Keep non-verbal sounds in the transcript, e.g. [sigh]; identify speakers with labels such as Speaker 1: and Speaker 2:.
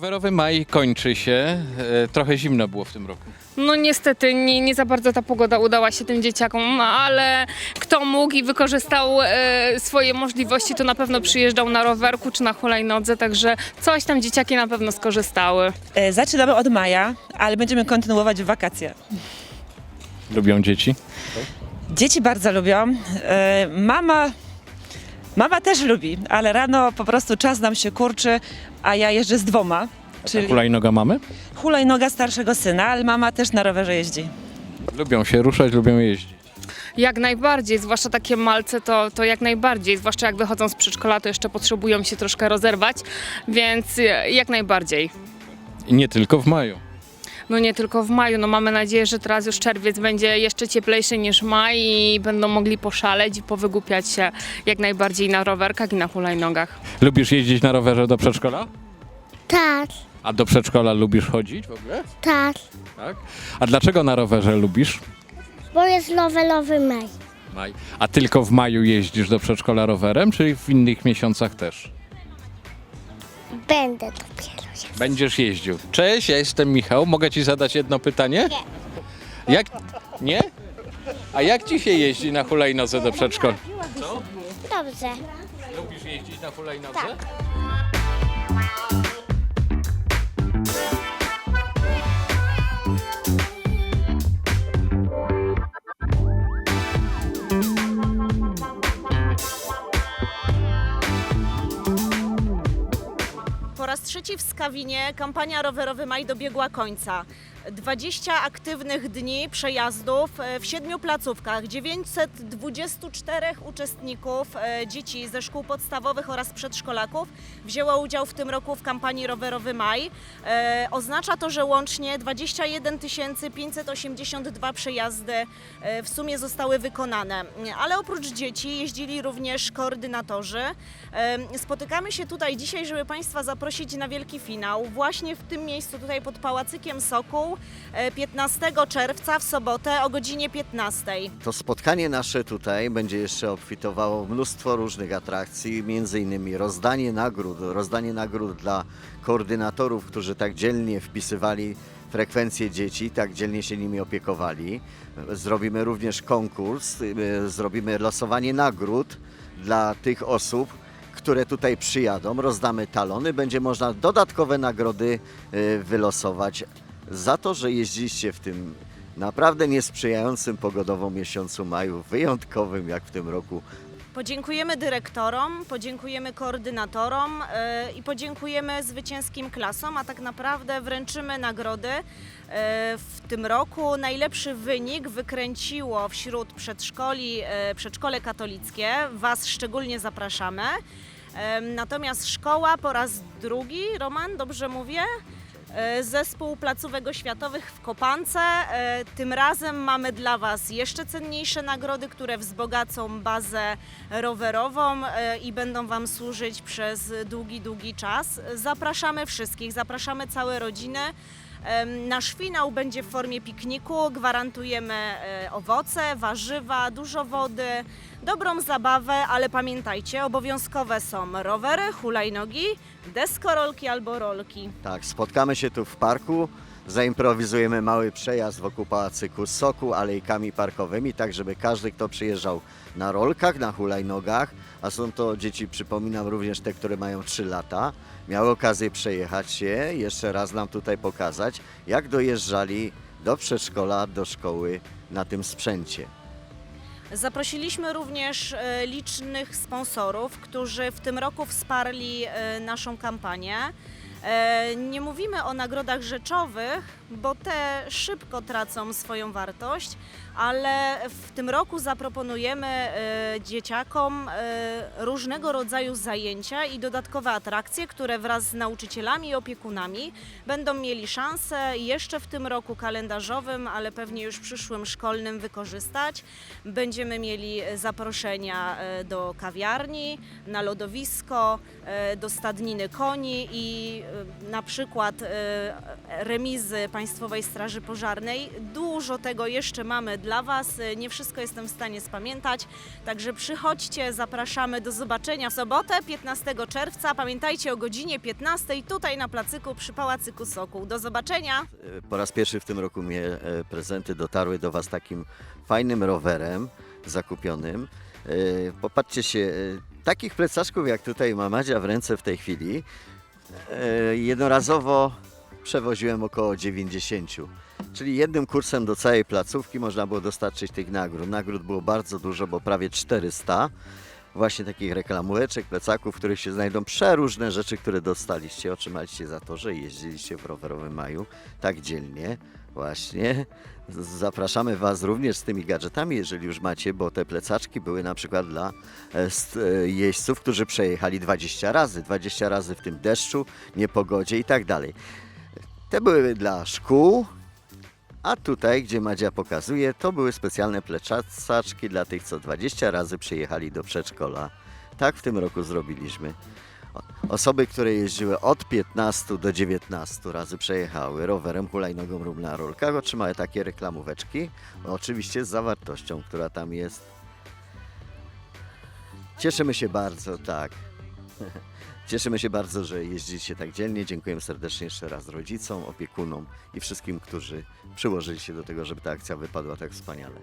Speaker 1: Rowerowy maj kończy się. E, Trochę zimno było w tym roku.
Speaker 2: No niestety nie, nie za bardzo ta pogoda udała się tym dzieciakom, no, ale kto mógł i wykorzystał e, swoje możliwości, to na pewno przyjeżdżał na rowerku czy na hulajnodze, także coś tam dzieciaki na pewno skorzystały.
Speaker 3: E, Zaczynamy od maja, ale będziemy kontynuować w wakacje.
Speaker 1: Lubią dzieci?
Speaker 3: Dzieci bardzo lubią. E, Mama, mama też lubi, ale rano po prostu czas nam się kurczy, a ja jeżdżę z dwoma. Czyli
Speaker 1: Hulajnoga mamy?
Speaker 3: hulajnoga starszego syna, ale mama też na rowerze jeździ.
Speaker 1: Lubią się ruszać, lubią jeździć.
Speaker 2: Jak najbardziej, zwłaszcza takie malce, to, to jak najbardziej, zwłaszcza jak wychodzą z przedszkola, to jeszcze potrzebują się troszkę rozerwać, więc e, jak najbardziej.
Speaker 1: I nie tylko w maju.
Speaker 2: No nie tylko w maju, no mamy nadzieję, że teraz już czerwiec będzie jeszcze cieplejszy niż maj i będą mogli poszaleć i powygłupiać się jak najbardziej na rowerkach i na hulajnogach.
Speaker 1: Lubisz jeździć na rowerze do przedszkola?
Speaker 4: Tak,
Speaker 1: A do przedszkola lubisz chodzić w ogóle?
Speaker 4: tak,
Speaker 1: Tak. A dlaczego na rowerze lubisz?
Speaker 4: bo jest nowelowy maj.
Speaker 1: Maj. A tylko w maju jeździsz do przedszkola rowerem, czy w innych miesiącach też?
Speaker 4: Będę dopiero
Speaker 1: Będziesz jeździł. Cześć, ja jestem Michał. Mogę ci zadać jedno pytanie? Nie. Jak? Nie? A jak ci się jeździ na hulajnodze do przedszkola?
Speaker 4: Dobrze.
Speaker 1: Lubisz jeździć na hulajnodze?
Speaker 4: Tak.
Speaker 5: Po raz trzeci w Skawinie kampania Rowerowy Maj dobiegła końca. 20 aktywnych dni przejazdów e, w siedmiu placówkach, 924 uczestników, e, dzieci ze szkół podstawowych oraz przedszkolaków wzięło udział w tym roku w kampanii Rowerowy Maj. E, Oznacza to, że łącznie 21 582 przejazdy w sumie zostały wykonane. Ale oprócz dzieci jeździli również koordynatorzy. Spotykamy się tutaj dzisiaj, żeby Państwa zaprosić na wielki finał. Właśnie w tym miejscu, tutaj pod Pałacykiem Sokół, e, 15 czerwca w sobotę o godzinie 15.
Speaker 6: To spotkanie nasze tutaj będzie jeszcze obfitowało mnóstwo różnych atrakcji, między innymi rozdanie nagród, rozdanie nagród dla koordynatorów, którzy tak dzielnie wpisywali frekwencję dzieci, tak dzielnie się nimi opiekowali. Zrobimy również konkurs, y, zrobimy losowanie nagród dla tych osób, które tutaj przyjadą. Rozdamy talony, będzie można dodatkowe nagrody y, wylosować za to, że jeździliście w tym naprawdę niesprzyjającym pogodowo miesiącu maju, wyjątkowym jak w tym roku.
Speaker 5: Podziękujemy dyrektorom, podziękujemy koordynatorom e, i podziękujemy zwycięskim klasom, a tak naprawdę wręczymy nagrody. E, w tym roku najlepszy wynik wykręciło wśród przedszkoli e, przedszkole katolickie. Was szczególnie zapraszamy. Natomiast szkoła po raz drugi, Roman, dobrze mówię? E, Zespół placówek oświatowych w Kopance. E, Tym razem mamy dla Was jeszcze cenniejsze nagrody, które wzbogacą bazę rowerową e, i będą Wam służyć przez długi, długi czas. Zapraszamy wszystkich, zapraszamy całe rodziny. Nasz finał będzie w formie pikniku. Gwarantujemy e, owoce, warzywa, dużo wody, dobrą zabawę, ale pamiętajcie, obowiązkowe są rowery, hulajnogi, deskorolki albo rolki.
Speaker 6: Tak, spotkamy się tu w parku, zaimprowizujemy mały przejazd wokół Pałacyku Soku, alejkami parkowymi, tak żeby każdy, kto przyjeżdżał na rolkach, na hulajnogach, a są to dzieci, przypominam, również te, które mają 3 lata, miały okazję przejechać się, jeszcze raz nam tutaj pokazać, jak dojeżdżali do przedszkola, do szkoły na tym sprzęcie.
Speaker 5: Zaprosiliśmy również e, licznych sponsorów, którzy w tym roku wsparli e, naszą kampanię. E, Nie mówimy o nagrodach rzeczowych, bo te szybko tracą swoją wartość, ale w tym roku zaproponujemy e, dzieciakom e, różnego rodzaju zajęcia i dodatkowe atrakcje, które wraz z nauczycielami i opiekunami będą mieli szansę jeszcze w tym roku kalendarzowym, ale pewnie już przyszłym szkolnym wykorzystać. Będziemy mieli zaproszenia e, do kawiarni, na lodowisko, do stadniny koni i na przykład remizy Państwowej Straży Pożarnej. Dużo tego jeszcze mamy dla Was. Nie wszystko jestem w stanie spamiętać. Także przychodźcie, zapraszamy do zobaczenia w sobotę 15 czerwca. Pamiętajcie o godzinie 15 tutaj na placyku przy Pałacyku Sokół. Do zobaczenia!
Speaker 6: E, Po raz pierwszy w tym roku mnie e, prezenty dotarły do Was takim fajnym rowerem zakupionym. E, Popatrzcie się, takich plecaczków jak tutaj ma Madzia w ręce w tej chwili, jednorazowo przewoziłem około 90. Czyli jednym kursem do całej placówki można było dostarczyć tych nagród. Nagród było bardzo dużo, bo prawie 400 właśnie takich reklamóweczek, plecaków, w których się znajdą przeróżne rzeczy, które dostaliście. Otrzymaliście za to, że jeździliście w rowerowym maju tak dzielnie. Właśnie. Zapraszamy Was również z tymi gadżetami, jeżeli już macie, bo te plecaczki były na przykład dla e, e, jeźdźców, którzy przejechali 20 razy, 20 razy w tym deszczu, niepogodzie i tak dalej. Te były dla szkół, a tutaj, gdzie Madzia pokazuje, to były specjalne plecaczki dla tych, co 20 razy przyjechali do przedszkola. Tak w tym roku zrobiliśmy. Osoby, które jeździły od 15 do 19 razy przejechały rowerem, hulajnogą lub na rolkach, otrzymały takie reklamóweczki. Oczywiście z zawartością, która tam jest. Cieszymy się bardzo, tak. [laughs] Cieszymy się bardzo, że jeździcie tak dzielnie. Dziękujemy serdecznie jeszcze raz rodzicom, opiekunom i wszystkim, którzy przyłożyli się do tego, żeby ta akcja wypadła tak wspaniale.